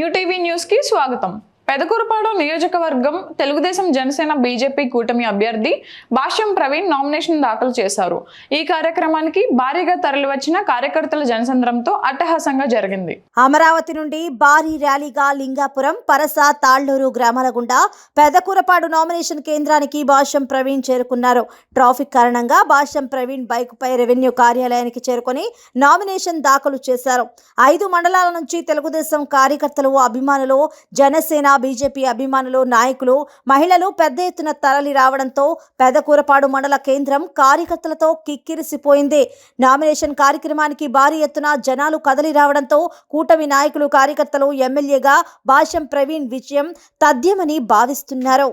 New TV news కి స్వాగతం పెదకూరుపాడు నియోజకవర్గం తెలుగుదేశం జనసేన బీజేపీ కూటమి అభ్యర్థి భాష్యం ప్రవీణ్ నామినేషన్ దాఖలు చేశారు. ఈ కార్యక్రమానికి భారీగా తరలివచ్చిన కార్యకర్తల జనసంద్రంతో అట్టహాసంగా జరిగింది. అమరావతి నుండి భారీ ర్యాలీగా లింగాపురం పరస తాళ్ళూరు గ్రామాల గుండా పెదకూరపాడు నామినేషన్ కేంద్రానికి భాష్యం ప్రవీణ్ చేరుకున్నారు. ట్రాఫిక్ కారణంగా భాష్యం ప్రవీణ్ బైక్పై రెవెన్యూ కార్యాలయానికి చేరుకొని నామినేషన్ దాఖలు చేశారు. ఐదు మండలాల నుంచి తెలుగుదేశం కార్యకర్తలు అభిమానులు జనసేన బీజేపీ అభిమానులు నాయకులు మహిళలు పెద్ద ఎత్తున తరలి రావడంతో పెదకూరపాడు మండల కేంద్రం కార్యకర్తలతో కిక్కిరిసిపోయింది. నామినేషన్ కార్యక్రమానికి భారీ ఎత్తున జనాలు కదలి రావడంతో కూటమి నాయకులు కార్యకర్తలు ఎమ్మెల్యేగా భాష్యం ప్రవీణ్ విజయం తథ్యమని భావిస్తున్నారు.